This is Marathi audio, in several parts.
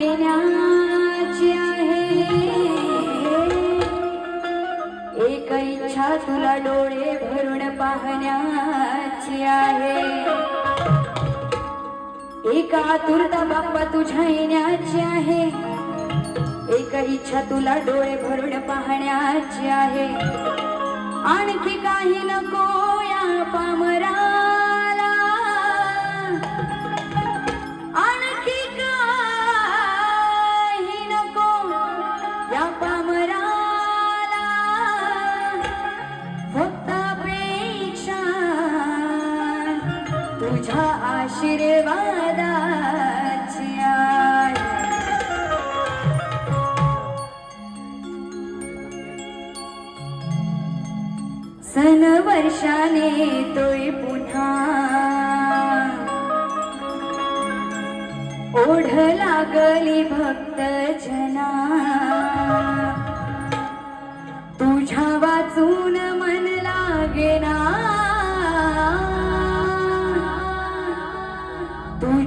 एक इच्छा तुला डोळे भरून पाहण्याची आहे. एक आतुरता बाप्पा तुझ्या येण्याची आहे. एक इच्छा तुला डोळे भरून पाहण्याची आहे. आणखी काही नको. तुझ्या आशीर्वादाची आहे सन वर्षाने तोय पुन्हा ओढ लागली भक्त जना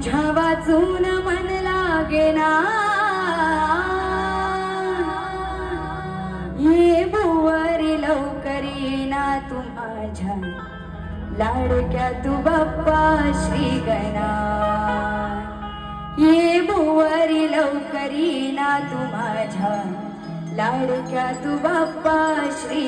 तुझ्या वाचून मन लागेना ये भुवारी लवकर येना तू माझ्या लाडक्या तू बाप्पा श्री गणा. ये भुवारी लवकर येना तू माझ्या लाडक्या तू बाप्पा श्री